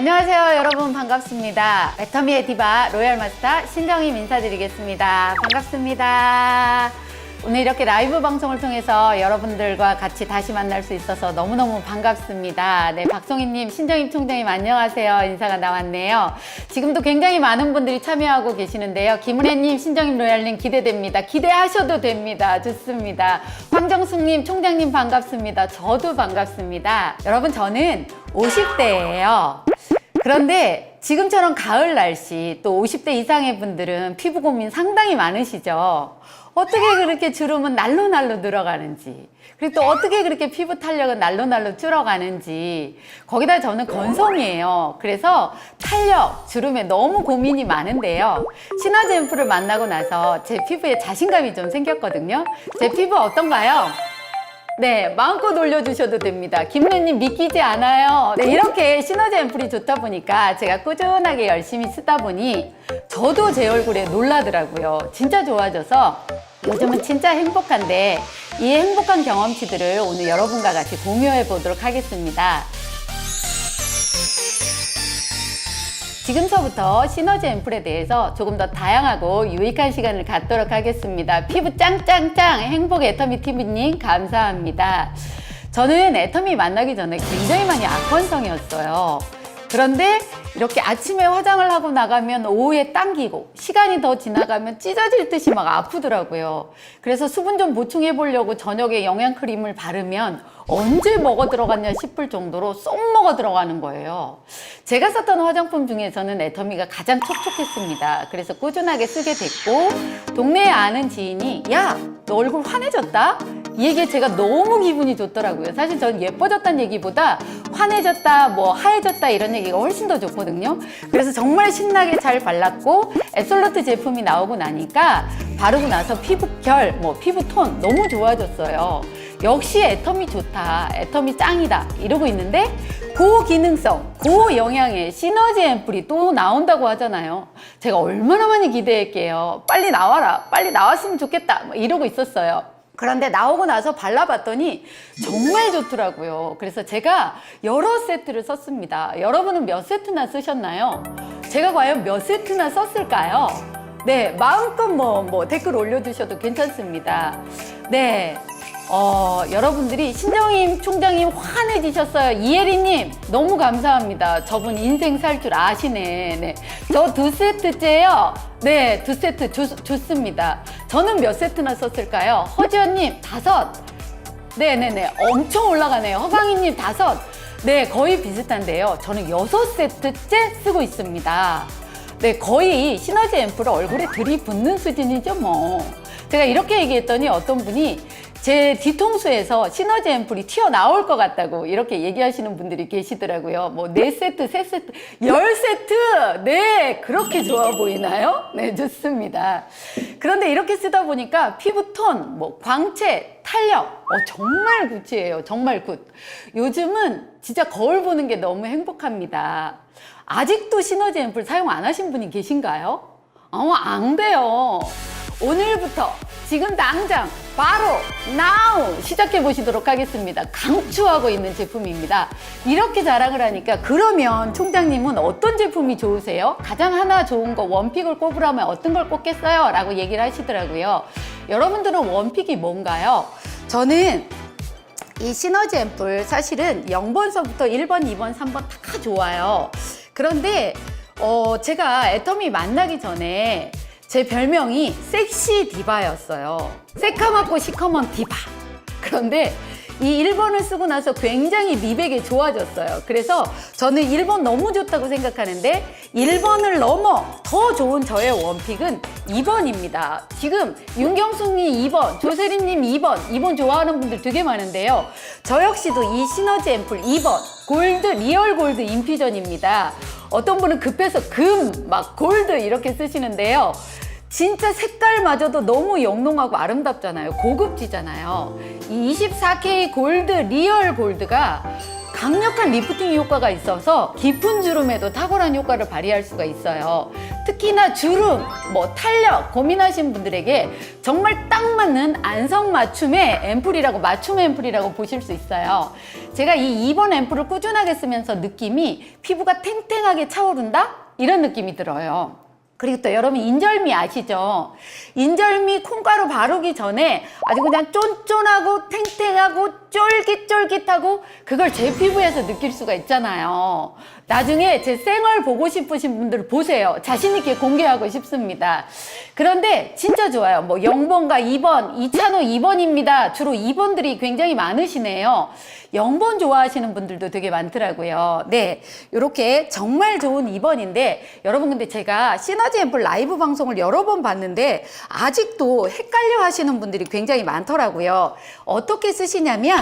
안녕하세요 여러분 반갑습니다 애터미의 디바 로얄 마스터 신정임 인사드리겠습니다 반갑습니다 오늘 이렇게 라이브 방송을 통해서 여러분들과 같이 다시 만날 수 있어서 너무너무 반갑습니다. 네, 박성희님, 신정임 총장님 안녕하세요. 인사가 나왔네요. 지금도 굉장히 많은 분들이 참여하고 계시는데요. 김은혜님, 신정임 로얄님 기대됩니다. 기대하셔도 됩니다. 좋습니다. 황정숙님, 총장님 반갑습니다. 저도 반갑습니다. 여러분, 저는 50대예요. 그런데 지금처럼 가을 날씨 또 50대 이상의 분들은 피부 고민 상당히 많으시죠. 어떻게 그렇게 주름은 날로 날로 늘어가는지 그리고 또 어떻게 그렇게 피부 탄력은 날로 날로 줄어가는지 거기다 저는 건성이에요. 그래서 탄력, 주름에 너무 고민이 많은데요. 앰플을 만나고 나서 제 피부에 자신감이 좀 생겼거든요. 제 피부 어떤가요? 네, 마음껏 올려주셔도 됩니다. 김래님 믿기지 않아요. 네, 이렇게 시너지 앰플이 좋다 보니까 제가 꾸준하게 열심히 쓰다 보니 저도 제 얼굴에 놀라더라고요. 진짜 좋아져서 요즘은 진짜 행복한데 이 행복한 경험치들을 오늘 여러분과 같이 공유해 보도록 하겠습니다. 지금서부터 시너지 앰플에 대해서 조금 더 다양하고 유익한 시간을 갖도록 하겠습니다. 피부 짱짱짱 행복 애터미 TV님 감사합니다. 저는 애터미 만나기 전에 굉장히 많이 악건성이었어요. 그런데 이렇게 아침에 화장을 하고 나가면 오후에 당기고 시간이 더 지나가면 찢어질 듯이 막 아프더라고요. 그래서 수분 좀 보충해 보려고 저녁에 영양 크림을 바르면 언제 먹어 들어갔냐 싶을 정도로 쏙 먹어 들어가는 거예요. 제가 썼던 화장품 중에서는 애터미가 가장 촉촉했습니다. 그래서 꾸준하게 쓰게 됐고 동네에 아는 지인이 야, 너 얼굴 환해졌다? 이 얘기에 제가 너무 기분이 좋더라고요. 사실 전 예뻐졌다는 얘기보다 환해졌다, 뭐 하얘졌다 이런 얘기가 훨씬 더 좋거든요. 그래서 정말 신나게 잘 발랐고 앱솔루트 제품이 나오고 나니까 바르고 나서 피부 결, 뭐 피부 톤 너무 좋아졌어요. 역시 애터미 좋다, 애터미 짱이다 이러고 있는데 고기능성, 고영양의 시너지 앰플이 또 나온다고 하잖아요. 제가 얼마나 많이 기대할게요. 빨리 나와라, 빨리 나왔으면 좋겠다 뭐 이러고 있었어요. 그런데 나오고 나서 발라봤더니 정말 좋더라고요. 그래서 제가 여러 세트를 썼습니다. 여러분은 몇 세트나 쓰셨나요? 제가 과연 몇 세트나 썼을까요? 네, 마음껏 뭐, 뭐 댓글 올려주셔도 괜찮습니다. 네. 어, 여러분들이 신정임 총장님 환해지셨어요. 이혜리님, 너무 감사합니다. 저분 인생 살 줄 아시네. 네. 저 두 세트째요. 네, 두 세트 좋, 좋습니다. 저는 몇 세트나 썼을까요? 허지연님, 다섯. 네네네. 엄청 올라가네요. 허강희님, 다섯. 네, 거의 비슷한데요. 저는 여섯 세트째 쓰고 있습니다. 네, 거의 시너지 앰플을 얼굴에 들이붓는 수준이죠, 뭐. 제가 이렇게 얘기했더니 어떤 분이 제 뒤통수에서 시너지 앰플이 튀어나올 것 같다고 이렇게 얘기하시는 분들이 계시더라고요. 뭐, 네 세트, 세 세트, 열 세트! 네, 그렇게 좋아 보이나요? 네, 좋습니다. 그런데 이렇게 쓰다 보니까 피부톤, 뭐, 광채, 탄력, 어, 정말 굿이에요. 정말 굿. 요즘은 진짜 거울 보는 게 너무 행복합니다. 아직도 시너지 앰플 사용 안 하신 분이 계신가요? 어, 안 돼요. 오늘부터 지금 당장 바로 now 시작해 보시도록 하겠습니다. 강추하고 있는 제품입니다. 이렇게 자랑을 하니까 그러면 총장님은 어떤 제품이 좋으세요? 가장 하나 좋은 거 원픽을 꼽으라면 어떤 걸 꼽겠어요? 라고 얘기를 하시더라고요. 여러분들은 원픽이 뭔가요? 저는 이 시너지 앰플 사실은 0번서부터 1번, 2번, 3번 다 좋아요. 그런데 어, 제가 애터미 만나기 전에 제 별명이 섹시 디바였어요. 새카맣고 시커먼 디바. 그런데 이 1번을 쓰고 나서 굉장히 미백이 좋아졌어요. 그래서 저는 1번 너무 좋다고 생각하는데 1번을 넘어 더 좋은 저의 원픽은 2번입니다. 지금 윤경숙님 2번, 조세린님 2번, 2번 좋아하는 분들 되게 많은데요. 저 역시도 이 시너지 앰플 2번, 골드, 리얼 골드 인퓨전입니다. 어떤 분은 급해서 금, 막 골드 이렇게 쓰시는데요. 진짜 색깔마저도 너무 영롱하고 아름답잖아요. 고급지잖아요. 이 24K 골드, 리얼 골드가 강력한 리프팅 효과가 있어서 깊은 주름에도 탁월한 효과를 발휘할 수가 있어요. 특히나 주름, 뭐 탄력 고민하시는 분들에게 정말 딱 맞는 안성 맞춤의 앰플이라고 맞춤 앰플이라고 보실 수 있어요. 제가 이 2번 앰플을 꾸준하게 쓰면서 느낌이 피부가 탱탱하게 차오른다 이런 느낌이 들어요. 그리고 또 여러분 인절미 아시죠? 인절미 콩가루 바르기 전에 아주 그냥 쫀쫀하고 탱탱하고 쫄깃쫄깃하고 그걸 제 피부에서 느낄 수가 있잖아요. 나중에 제 생얼 보고 싶으신 분들 보세요. 자신있게 공개하고 싶습니다. 그런데 진짜 좋아요. 뭐 0번과 2번, 이찬호 2번입니다. 주로 2번들이 굉장히 많으시네요. 0번 좋아하시는 분들도 되게 많더라고요. 네. 이렇게 정말 좋은 2번인데 여러분 근데 제가 시너지 앰플 라이브 방송을 여러 번 봤는데 아직도 헷갈려 하시는 분들이 굉장히 많더라고요. 어떻게 쓰시냐면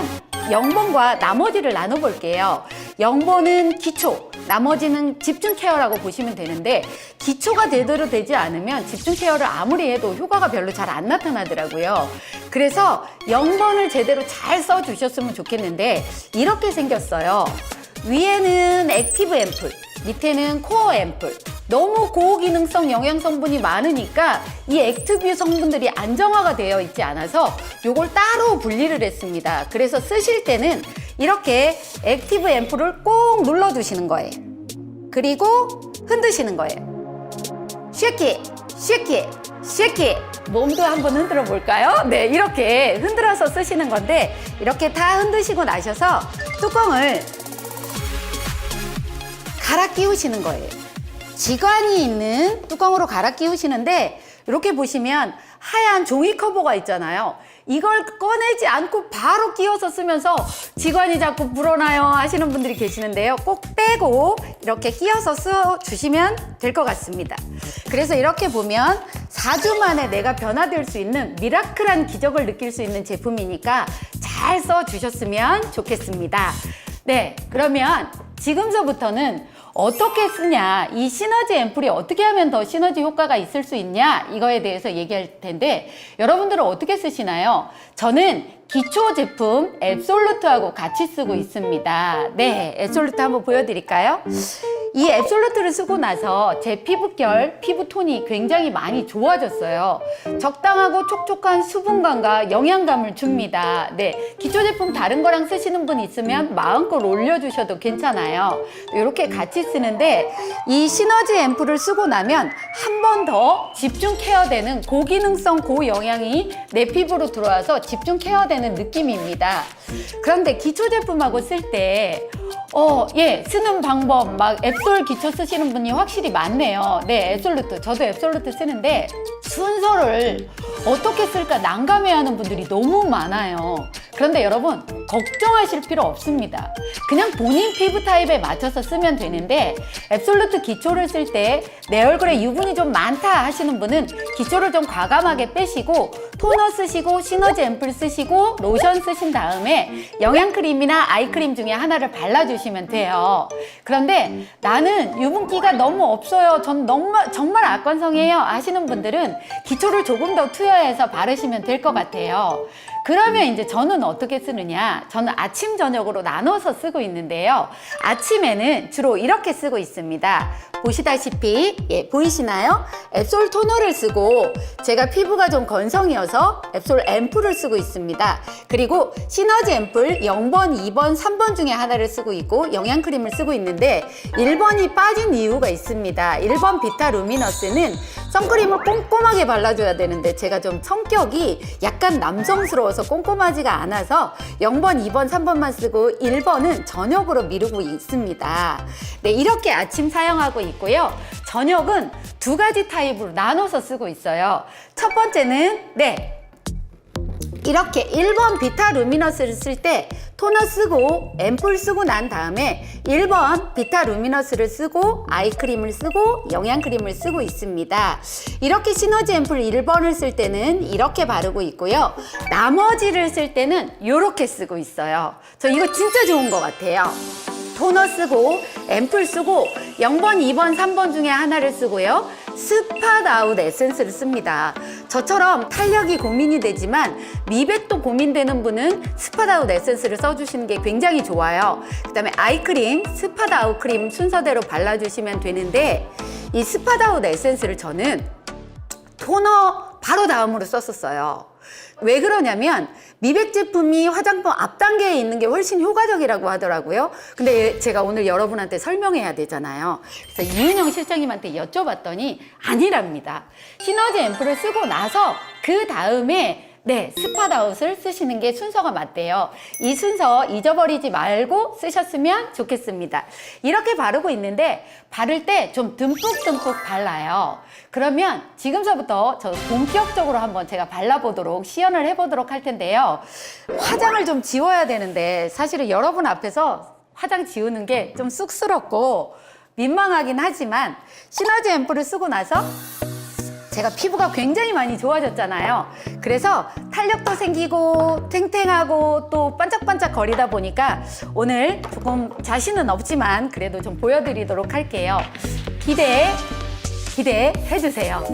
0번과 나머지를 나눠볼게요. 0번은 기초, 나머지는 집중 케어라고 보시면 되는데 기초가 제대로 되지 않으면 집중 케어를 아무리 해도 효과가 별로 잘 안 나타나더라고요. 그래서 0번을 제대로 잘 써주셨으면 좋겠는데 이렇게 생겼어요. 위에는 액티브 앰플, 밑에는 코어 앰플. 너무 고기능성 영양 성분이 많으니까 이 액티브 성분들이 안정화가 되어 있지 않아서 요걸 따로 분리를 했습니다. 그래서 쓰실 때는 이렇게 액티브 앰플을 꼭 눌러주시는 거예요. 그리고 흔드시는 거예요. 쉐키, 쉐키, 쉐키. 몸도 한번 흔들어 볼까요? 네, 이렇게 흔들어서 쓰시는 건데 이렇게 다 흔드시고 나셔서 뚜껑을 갈아 끼우시는 거예요. 지관이 있는 뚜껑으로 갈아 끼우시는데 이렇게 보시면 하얀 종이 커버가 있잖아요. 이걸 꺼내지 않고 바로 끼워서 쓰면서 지관이 자꾸 불어나요 하시는 분들이 계시는데요. 꼭 빼고 이렇게 끼워서 써 주시면 될 것 같습니다. 그래서 이렇게 보면 4주 만에 내가 변화될 수 있는 미라클한 기적을 느낄 수 있는 제품이니까 잘 써 주셨으면 좋겠습니다. 네, 그러면 지금서부터는 어떻게 쓰냐, 이 시너지 앰플이 어떻게 하면 더 시너지 효과가 있을 수 있냐, 이거에 대해서 얘기할 텐데, 여러분들은 어떻게 쓰시나요? 저는 기초 제품 앱솔루트하고 같이 쓰고 있습니다. 네, 앱솔루트 한번 보여드릴까요? 이 앱솔루트를 쓰고 나서 제 피부결, 피부톤이 굉장히 많이 좋아졌어요. 적당하고 촉촉한 수분감과 영양감을 줍니다. 네, 기초 제품 다른 거랑 쓰시는 분 있으면 마음껏 올려주셔도 괜찮아요. 이렇게 같이 쓰는데 이 시너지 앰플을 쓰고 나면 한 번 더 집중 케어되는 고기능성 고영양이 내 피부로 들어와서 집중 케어되는 느낌입니다. 그런데 기초 제품하고 쓸 때 어, 예, 쓰는 방법, 막 앱솔 기초 쓰시는 분이 확실히 많네요. 네, 앱솔루트. 저도 앱솔루트 쓰는데 순서를 어떻게 쓸까 난감해 하는 분들이 너무 많아요. 그런데 여러분, 걱정하실 필요 없습니다. 그냥 본인 피부 타입에 맞춰서 쓰면 되는데, 앱솔루트 기초를 쓸 때 내 얼굴에 유분이 좀 많다 하시는 분은 기초를 좀 과감하게 빼시고, 토너 쓰시고, 시너지 앰플 쓰시고, 로션 쓰신 다음에 영양크림이나 아이크림 중에 하나를 발라주시면 돼요. 그런데 나는 유분기가 너무 없어요. 전 너무, 정말 악건성이에요. 하시는 분들은 기초를 조금 더 투여해서 바르시면 될 것 같아요. 그러면 이제 저는 어떻게 쓰느냐? 저는 아침, 저녁으로 나눠서 쓰고 있는데요. 아침에는 주로 이렇게 쓰고 있습니다. 보시다시피, 예, 보이시나요? 앱솔 토너를 쓰고 제가 피부가 좀 건성이어서 앱솔 앰플을 쓰고 있습니다. 그리고 시너지 앰플 0번, 2번, 3번 중에 하나를 쓰고 있고 영양크림을 쓰고 있는데 1번이 빠진 이유가 있습니다. 1번 비타 루미너스는 선크림을 꼼꼼하게 발라줘야 되는데 제가 좀 성격이 약간 남성스러워 서 꼼꼼하지가 않아서 0번, 2번, 3번만 쓰고 1번은 저녁으로 미루고 있습니다. 네, 이렇게 아침 사용하고 있고요. 저녁은 두 가지 타입으로 나눠서 쓰고 있어요. 첫 번째는 네. 이렇게 1번 비타 루미너스를 쓸 때 토너 쓰고 앰플 쓰고 난 다음에 1번 비타 루미너스를 쓰고 아이크림을 쓰고 영양크림을 쓰고 있습니다. 이렇게 시너지 앰플 1번을 쓸 때는 이렇게 바르고 있고요. 나머지를 쓸 때는 이렇게 쓰고 있어요. 저 이거 진짜 좋은 것 같아요. 토너 쓰고 앰플 쓰고 0번, 2번, 3번 중에 하나를 쓰고요. 스팟 아웃 에센스를 씁니다. 저처럼 탄력이 고민이 되지만 미백도 고민되는 분은 스팟 아웃 에센스를 써주시는 게 굉장히 좋아요. 그 다음에 아이크림, 스팟 아웃 크림 순서대로 발라주시면 되는데 이 스파다운 에센스를 저는 토너 바로 다음으로 썼었어요. 왜 그러냐면 미백 제품이 화장품 앞 단계에 있는 게 훨씬 효과적이라고 하더라고요. 근데 제가 오늘 여러분한테 설명해야 되잖아요. 그래서 이은영 실장님한테 여쭤봤더니 아니랍니다. 시너지 앰플을 쓰고 나서 그 다음에 네, 스팟아웃을 쓰시는 게 순서가 맞대요. 이 순서 잊어버리지 말고 쓰셨으면 좋겠습니다. 이렇게 바르고 있는데 바를 때 좀 듬뿍듬뿍 발라요. 그러면 지금서부터 저 본격적으로 한번 제가 발라보도록 시연을 해보도록 할 텐데요. 화장을 좀 지워야 되는데 사실은 여러분 앞에서 화장 지우는 게 좀 쑥스럽고 민망하긴 하지만 시너지 앰플을 쓰고 나서 제가 피부가 굉장히 많이 좋아졌잖아요. 그래서 탄력도 생기고 탱탱하고 또 반짝반짝 거리다 보니까 오늘 조금 자신은 없지만 그래도 좀 보여드리도록 할게요. 기대, 기대해 주세요.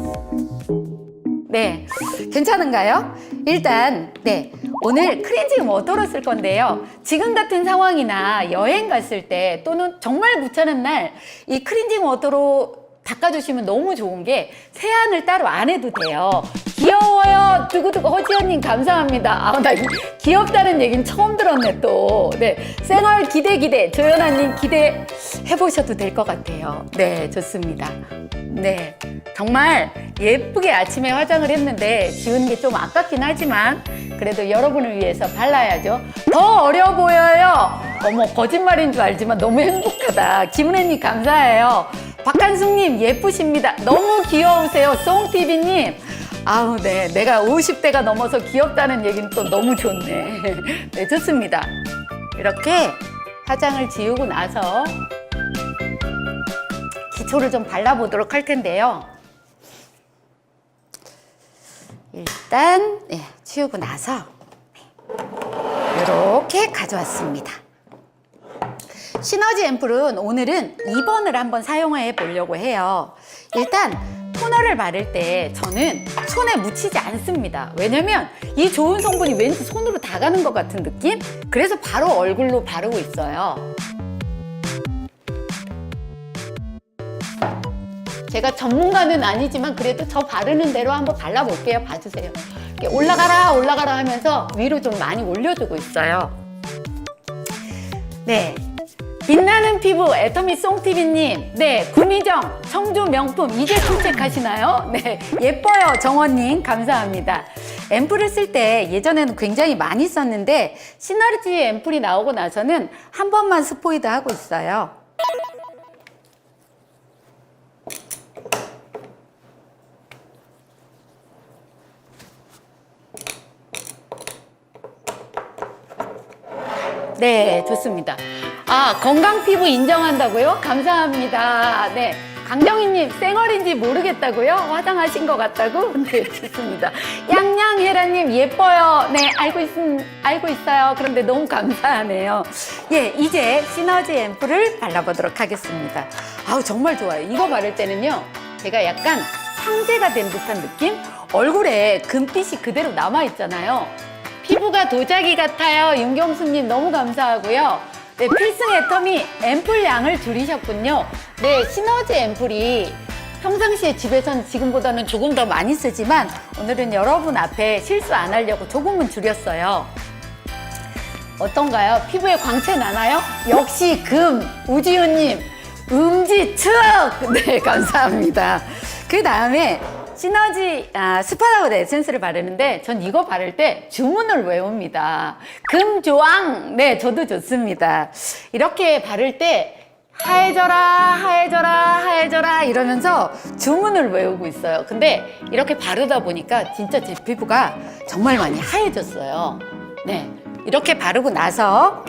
네, 괜찮은가요? 일단, 네, 오늘 크렌징 워터로 쓸 건데요. 지금 같은 상황이나 여행 갔을 때 또는 정말 귀찮은 날 이 크렌징 워터로 닦아주시면 너무 좋은 게 세안을 따로 안 해도 돼요. 귀여워요. 두구두구 허지연님 감사합니다. 아, 나 이- 귀엽다는 얘기는 처음 들었네 또. 네, 생활 기대 기대. 조연아님 기대 해보셔도 될 것 같아요. 네, 좋습니다. 네, 정말 예쁘게 아침에 화장을 했는데 지우는 게좀 아깝긴 하지만 그래도 여러분을 위해서 발라야죠. 더 어려 보여요. 어머 거짓말인 줄 알지만 너무 행복하다. 김은혜님 감사해요. 박한숙님 예쁘십니다. 너무 귀여우세요. 송TV님. 아우, 네. 내가 50대가 넘어서 귀엽다는 얘기는 또 너무 좋네. 네, 좋습니다. 이렇게 화장을 지우고 나서 기초를 좀 발라보도록 할 텐데요. 일단, 네, 치우고 나서 이렇게 가져왔습니다. 시너지 앰플은 오늘은 2번을 한번 사용해 보려고 해요. 일단 토너를 바를 때 저는 손에 묻히지 않습니다. 왜냐면 이 좋은 성분이 왠지 손으로 다 가는 것 같은 느낌? 그래서 바로 얼굴로 바르고 있어요. 제가 전문가는 아니지만 그래도 저 바르는 대로 한번 발라볼게요. 봐주세요. 올라가라 올라가라 하면서 위로 좀 많이 올려주고 있어요. 네. 빛나는 피부 애터미 송TV님. 네 구미정 청주 명품. 이제 출첵하시나요? 네 예뻐요 정원님. 감사합니다. 앰플을 쓸 때 예전에는 굉장히 많이 썼는데 시너지 앰플이 나오고 나서는 한 번만 스포이드 하고 있어요. 네, 좋습니다. 아, 건강 피부 인정한다고요? 감사합니다. 네. 강정희님, 쌩얼인지 모르겠다고요? 화장하신 것 같다고? 네, 좋습니다. 양양혜라님, 예뻐요. 네, 알고 있, 알고 있어요. 그런데 너무 감사하네요. 예, 이제 시너지 앰플을 발라보도록 하겠습니다. 아우, 정말 좋아요. 이거 바를 때는요, 제가 약간 황제가 된 듯한 느낌? 얼굴에 금빛이 그대로 남아있잖아요. 피부가 도자기 같아요. 윤경수님 너무 감사하고요. 네, 필승 애터미 앰플 양을 줄이셨군요. 네, 시너지 앰플이 평상시에 집에선 지금보다는 조금 더 많이 쓰지만 오늘은 여러분 앞에 실수 안 하려고 조금은 줄였어요. 어떤가요? 피부에 광채 나나요? 역시 금, 우지훈님, 음지 측! 네, 감사합니다. 그 다음에 시너지 아, 스파다웃 에센스를 바르는데 전 이거 바를 때 주문을 외웁니다. 금조항! 네, 저도 좋습니다. 이렇게 바를 때 하얘져라, 하얘져라, 하얘져라 이러면서 주문을 외우고 있어요. 근데 이렇게 바르다 보니까 진짜 제 피부가 정말 많이 하얘졌어요. 네. 이렇게 바르고 나서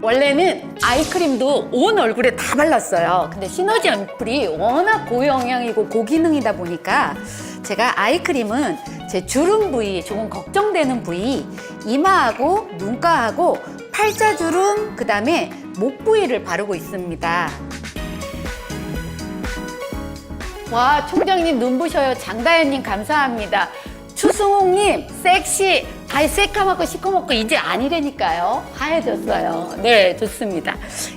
원래는 아이크림도 온 얼굴에 다 발랐어요. 근데 시너지 앰플이 워낙 고영양이고 고기능이다 보니까 제가 아이크림은 제 주름 부위, 조금 걱정되는 부위, 이마하고 눈가하고 팔자주름, 그 다음에 목 부위를 바르고 있습니다. 와, 총장님 눈부셔요. 장다현님 감사합니다. 추승옥님 섹시. 아이 새까맣고 시커멓고 이제 아니라니까요. 하얘졌어요. 네, 좋습니다.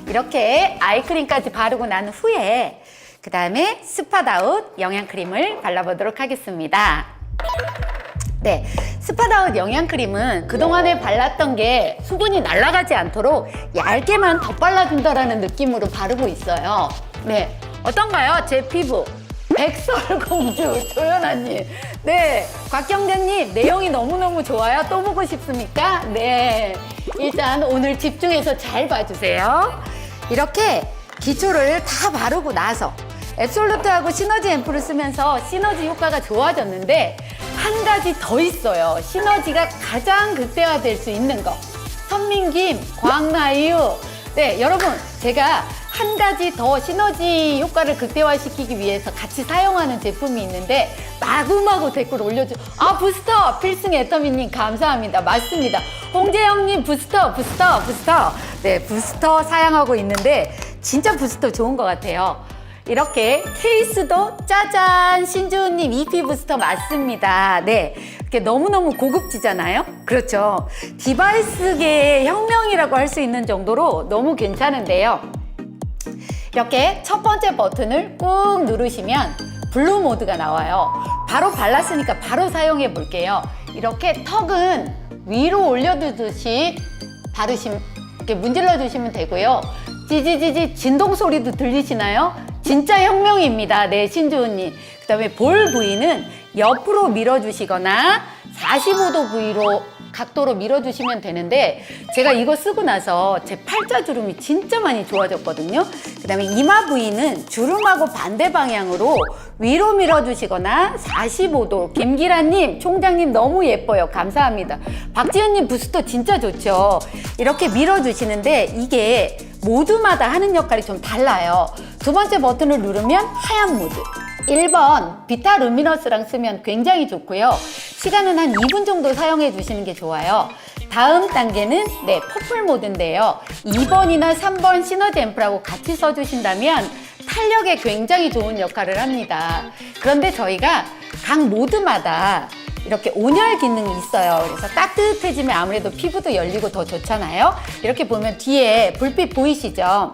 이렇게 아이크림까지 바르고 난 후에 그 다음에 스팟아웃 영양크림을 발라보도록 하겠습니다. 네, 스팟아웃 영양크림은 그동안에 발랐던 게 수분이 날아가지 않도록 얇게만 덧발라준다라는 느낌으로 바르고 있어요. 네, 어떤가요? 제 피부. 백설공주 조연아님. 네, 곽경자님 내용이 너무너무 좋아요. 또 보고 싶습니까? 네, 일단 오늘 집중해서 잘 봐주세요. 이렇게 기초를 다 바르고 나서 앱솔루트하고 시너지 앰플을 쓰면서 시너지 효과가 좋아졌는데 한 가지 더 있어요. 시너지가 가장 극대화될 수 있는 거. 선민김, 광나유. 네, 여러분, 제가 한 가지 더 시너지 효과를 극대화시키기 위해서 같이 사용하는 제품이 있는데 마구마구 댓글 올려주. 아 부스터 필승 애터미님 감사합니다. 맞습니다. 홍재영님 부스터 부스터 부스터. 네 부스터 사용하고 있는데 진짜 부스터 좋은 것 같아요. 이렇게 케이스도 짜잔 신주은님 EP 부스터 맞습니다. 네, 이렇게 너무너무 고급지잖아요. 그렇죠. 디바이스계의 혁명이라고 할 수 있는 정도로 너무 괜찮은데요. 이렇게 첫 번째 버튼을 꾹 누르시면 블루 모드가 나와요. 바로 발랐으니까 바로 사용해 볼게요. 이렇게 턱은 위로 올려두듯이 바르시면 이렇게 문질러 주시면 되고요. 찌지지지 진동 소리도 들리시나요? 진짜 혁명입니다. 네, 신주은님. 그 다음에 볼 부위는 옆으로 밀어주시거나 45도 부위로 각도로 밀어주시면 되는데 제가 이거 쓰고 나서 제 팔자 주름이 진짜 많이 좋아졌거든요. 그 다음에 이마 부위는 주름하고 반대 방향으로 위로 밀어주시거나 45도 김기란님 총장님 너무 예뻐요. 감사합니다. 박지현님 부스터 진짜 좋죠. 이렇게 밀어주시는데 이게 모두마다 하는 역할이 좀 달라요. 두 번째 버튼을 누르면 하얀 모드. 1번 비타 루미너스랑 쓰면 굉장히 좋고요. 시간은 한 2분 정도 사용해 주시는 게 좋아요. 다음 단계는 네 퍼플 모드인데요. 2번이나 3번 시너지 앰플하고 같이 써주신다면 탄력에 굉장히 좋은 역할을 합니다. 그런데 저희가 각 모드마다 이렇게 온열 기능이 있어요. 그래서 따뜻해지면 아무래도 피부도 열리고 더 좋잖아요. 이렇게 보면 뒤에 불빛 보이시죠?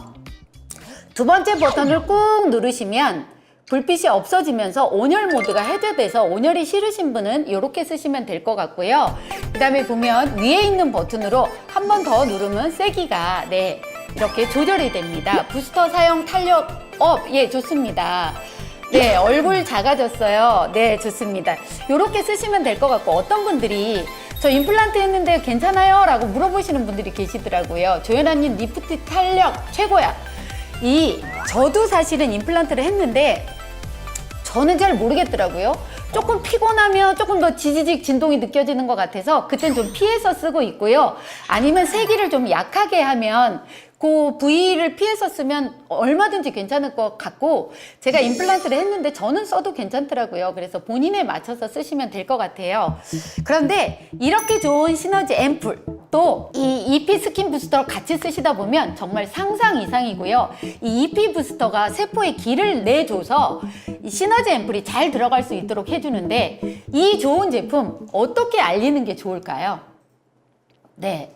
두 번째 버튼을 꾹 누르시면 불빛이 없어지면서 온열 모드가 해제돼서 온열이 싫으신 분은 이렇게 쓰시면 될 것 같고요. 그 다음에 보면 위에 있는 버튼으로 한 번 더 누르면 세기가 네 이렇게 조절이 됩니다. 부스터 사용 탄력 업, 예 좋습니다. 네 얼굴 작아졌어요. 네 좋습니다. 이렇게 쓰시면 될 것 같고 어떤 분들이 저 임플란트 했는데 괜찮아요? 라고 물어보시는 분들이 계시더라고요. 조연아님 리프트 탄력 최고야. 이 저도 사실은 임플란트를 했는데 저는 잘 모르겠더라고요. 조금 피곤하면 조금 더 지지직 진동이 느껴지는 것 같아서 그땐 좀 피해서 쓰고 있고요. 아니면 세기를 좀 약하게 하면 그 부위를 피해서 쓰면 얼마든지 괜찮을 것 같고 제가 임플란트를 했는데 저는 써도 괜찮더라고요. 그래서 본인에 맞춰서 쓰시면 될 것 같아요. 그런데 이렇게 좋은 시너지 앰플 또 이 EP 스킨 부스터를 같이 쓰시다 보면 정말 상상 이상이고요. 이 EP 부스터가 세포에 기를 내줘서 이 시너지 앰플이 잘 들어갈 수 있도록 해주는데 이 좋은 제품 어떻게 알리는 게 좋을까요? 네.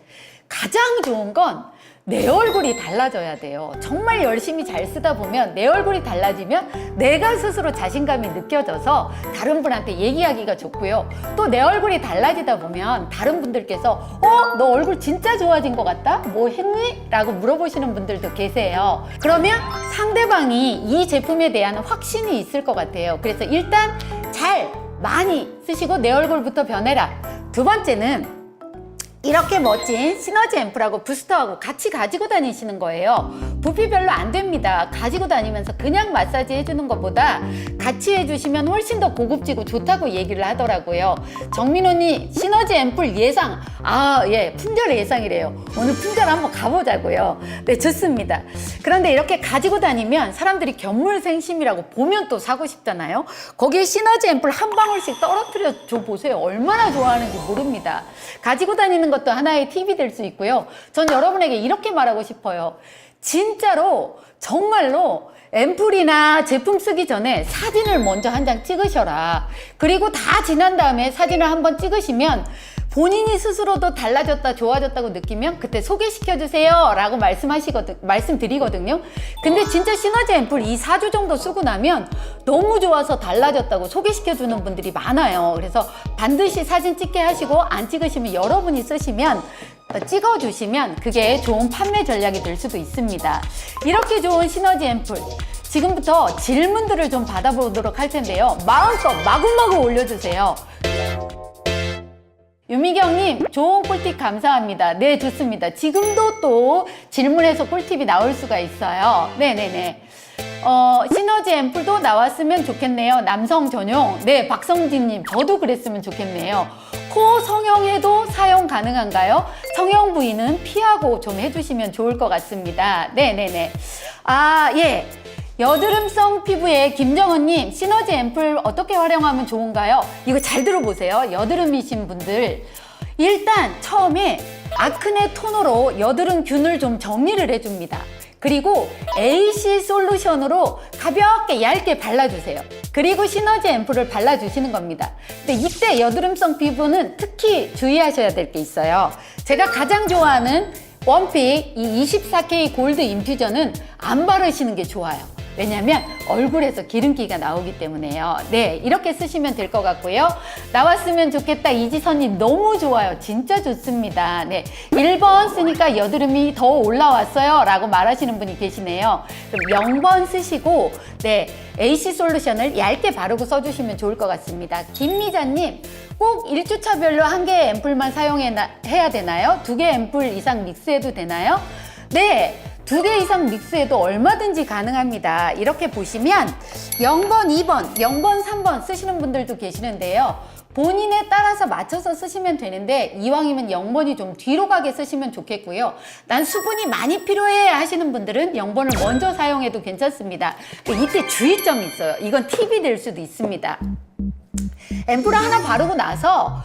가장 좋은 건 내 얼굴이 달라져야 돼요. 정말 열심히 잘 쓰다 보면 내 얼굴이 달라지면 내가 스스로 자신감이 느껴져서 다른 분한테 얘기하기가 좋고요. 또 내 얼굴이 달라지다 보면 다른 분들께서 어? 너 얼굴 진짜 좋아진 것 같다? 뭐 했니? 라고 물어보시는 분들도 계세요. 그러면 상대방이 이 제품에 대한 확신이 있을 것 같아요. 그래서 일단 잘 많이 쓰시고 내 얼굴부터 변해라. 두 번째는 이렇게 멋진 시너지 앰플하고 부스터하고 같이 가지고 다니시는 거예요. 부피 별로 안 됩니다. 가지고 다니면서 그냥 마사지 해주는 것보다 같이 해주시면 훨씬 더 고급지고 좋다고 얘기를 하더라고요. 정민호님 시너지 앰플 예상. 아, 예, 품절 예상이래요. 오늘 품절 한번 가보자고요. 네, 좋습니다. 그런데 이렇게 가지고 다니면 사람들이 견물생심이라고 보면 또 사고 싶잖아요. 거기에 시너지 앰플 한 방울씩 떨어뜨려 줘 보세요. 얼마나 좋아하는지 모릅니다. 가지고 다니는 것도 하나의 팁이 될 수 있고요. 전 여러분에게 이렇게 말하고 싶어요. 진짜로 정말로 앰플이나 제품 쓰기 전에 사진을 먼저 한 장 찍으셔라. 그리고 다 지난 다음에 사진을 한번 찍으시면 본인이 스스로도 달라졌다, 좋아졌다고 느끼면 그때 소개시켜 주세요 라고 말씀하시거든, 말씀드리거든요. 근데 진짜 시너지 앰플 이 4주 정도 쓰고 나면 너무 좋아서 달라졌다고 소개시켜 주는 분들이 많아요. 그래서 반드시 사진 찍게 하시고 안 찍으시면 여러분이 쓰시면 찍어 주시면 그게 좋은 판매 전략이 될 수도 있습니다. 이렇게 좋은 시너지 앰플 지금부터 질문들을 좀 받아보도록 할 텐데요. 마음껏 마구마구 올려주세요. 유미경님, 좋은 꿀팁 감사합니다. 네, 좋습니다. 지금도 또 질문에서 꿀팁이 나올 수가 있어요. 네네네. 어, 시너지 앰플도 나왔으면 좋겠네요. 남성 전용. 네, 박성진님, 저도 그랬으면 좋겠네요. 코 성형에도 사용 가능한가요? 성형 부위는 피하고 좀 해주시면 좋을 것 같습니다. 네네네. 아, 예. 여드름성 피부에 김정은님 시너지 앰플 어떻게 활용하면 좋은가요? 이거 잘 들어보세요. 여드름이신 분들 일단 처음에 아크네 토너로 여드름균을 좀 정리를 해줍니다. 그리고 AC 솔루션으로 가볍게 얇게 발라주세요. 그리고 시너지 앰플을 발라주시는 겁니다. 근데 이때 여드름성 피부는 특히 주의하셔야 될 게 있어요. 제가 가장 좋아하는 원픽 이 24K 골드 인퓨전은 안 바르시는 게 좋아요. 왜냐면 얼굴에서 기름기가 나오기 때문에요. 네, 이렇게 쓰시면 될 것 같고요. 나왔으면 좋겠다. 이 지선님 너무 좋아요. 진짜 좋습니다. 네, 1번 쓰니까 여드름이 더 올라왔어요. 라고 말하시는 분이 계시네요. 그럼 0번 쓰시고, 네, AC 솔루션을 얇게 바르고 써주시면 좋을 것 같습니다. 김미자님, 꼭 1주차별로 한 개의 앰플만 사용해야 되나요? 두개 앰플 이상 믹스해도 되나요? 네. 두 개 이상 믹스해도 얼마든지 가능합니다. 이렇게 보시면 0번, 2번, 0번, 3번 쓰시는 분들도 계시는데요. 본인에 따라서 맞춰서 쓰시면 되는데 이왕이면 0번이 좀 뒤로 가게 쓰시면 좋겠고요. 난 수분이 많이 필요해 하시는 분들은 0번을 먼저 사용해도 괜찮습니다. 이때 주의점이 있어요. 이건 팁이 될 수도 있습니다. 앰플을 하나 바르고 나서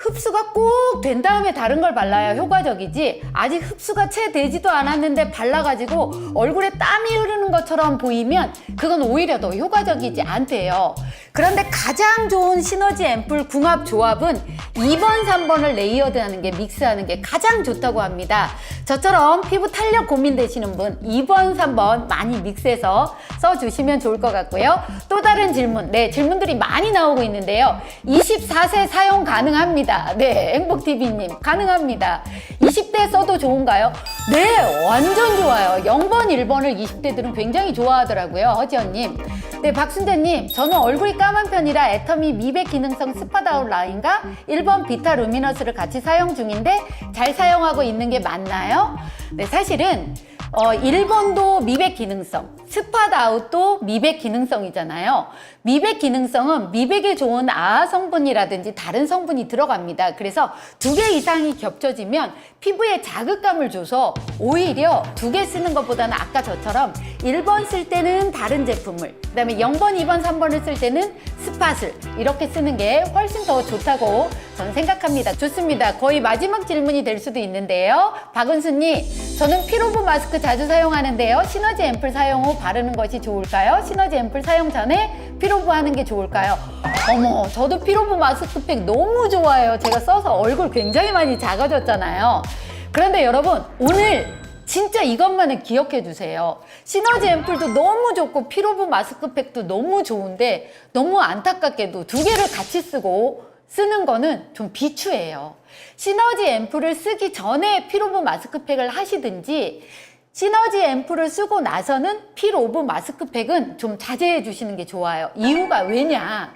흡수가 꼭 된 다음에 다른 걸 발라야 효과적이지 아직 흡수가 채 되지도 않았는데 발라가지고 얼굴에 땀이 흐르는 것처럼 보이면 그건 오히려 더 효과적이지 않대요. 그런데 가장 좋은 시너지 앰플 궁합 조합은 2번, 3번을 레이어드하는 게 믹스하는 게 가장 좋다고 합니다. 저처럼 피부 탄력 고민되시는 분 2번, 3번 많이 믹스해서 써주시면 좋을 것 같고요. 또 다른 질문, 네 질문들이 많이 나오고 있는데요. 24세 사용 가능합니다. 네, 행복TV님 가능합니다. 20대 써도 좋은가요? 네, 완전 좋아요. 0번, 1번을 20대들은 굉장히 좋아하더라고요. 허지연님. 네, 박순재님, 저는 얼굴이 까만 편이라 애터미 미백 기능성 스파다운 라인과 1번 비타 루미너스를 같이 사용 중인데 잘 사용하고 있는 게 맞나요? 네, 사실은 어, 1번도 미백 기능성, 스팟 아웃도 미백 기능성이잖아요. 미백 기능성은 미백에 좋은 아아 성분이라든지 다른 성분이 들어갑니다. 그래서 두 개 이상이 겹쳐지면 피부에 자극감을 줘서 오히려 두 개 쓰는 것보다는 아까 저처럼 1번 쓸 때는 다른 제품을, 그 다음에 0번, 2번, 3번을 쓸 때는 스팟을 이렇게 쓰는 게 훨씬 더 좋다고 저는 생각합니다. 좋습니다. 거의 마지막 질문이 될 수도 있는데요. 박은수님, 저는 피로브 마스크 자주 사용하는데요. 시너지 앰플 사용 후 바르는 것이 좋을까요? 시너지 앰플 사용 전에 피로브 하는 게 좋을까요? 어머, 저도 피로브 마스크팩 너무 좋아해요. 제가 써서 얼굴 굉장히 많이 작아졌잖아요. 그런데 여러분, 오늘 진짜 이것만은 기억해 두세요. 시너지 앰플도 너무 좋고 피로브 마스크팩도 너무 좋은데 너무 안타깝게도 두 개를 같이 쓰고 쓰는 거는 좀 비추해요. 시너지 앰플을 쓰기 전에 피로브 마스크팩을 하시든지 시너지 앰플을 쓰고 나서는 필 오브 마스크팩은 좀 자제해 주시는 게 좋아요. 이유가 왜냐?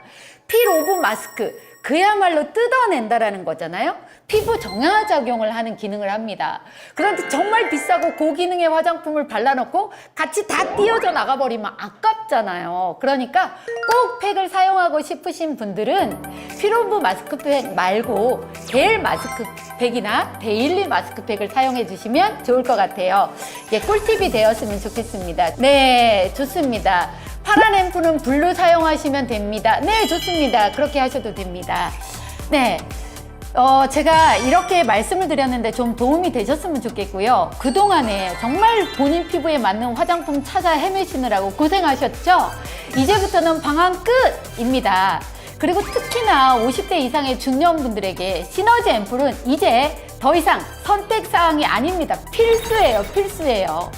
필 오브 마스크 그야말로 뜯어낸다라는 거잖아요. 피부 정화 작용을 하는 기능을 합니다. 그런데 정말 비싸고 고기능의 화장품을 발라놓고 같이 다 띄어져 나가버리면 아깝잖아요. 그러니까 꼭 팩을 사용하고 싶으신 분들은 피로브 마스크팩 말고 겔 마스크팩이나 데일리 마스크팩을 사용해 주시면 좋을 것 같아요. 예, 꿀팁이 되었으면 좋겠습니다. 네, 좋습니다. 파란 앰플은 블루 사용하시면 됩니다. 네, 좋습니다. 그렇게 하셔도 됩니다. 네. 어, 제가 이렇게 말씀을 드렸는데 좀 도움이 되셨으면 좋겠고요. 그동안에 정말 본인 피부에 맞는 화장품 찾아 헤매시느라고 고생하셨죠? 이제부터는 방황 끝입니다. 그리고 특히나 50대 이상의 중년분들에게 시너지 앰플은 이제 더 이상 선택 사항이 아닙니다. 필수예요, 필수예요.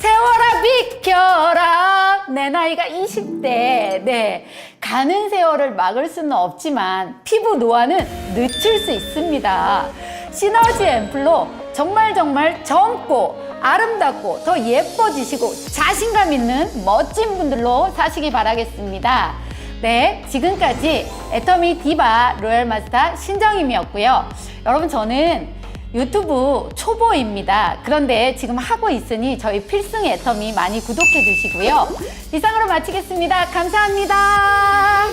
세월아 비켜라. 내 나이가 20대. 네. 가는 세월을 막을 수는 없지만 피부 노화는 늦출 수 있습니다. 시너지 앰플로 정말 정말 젊고 아름답고 더 예뻐지시고 자신감 있는 멋진 분들로 사시기 바라겠습니다. 네 지금까지 애터미 디바 로얄 마스터 신정임이었고요. 여러분 저는 유튜브 초보입니다. 그런데 지금 하고 있으니 저희 필승 애텀이 많이 구독해 주시고요. 이상으로 마치겠습니다. 감사합니다.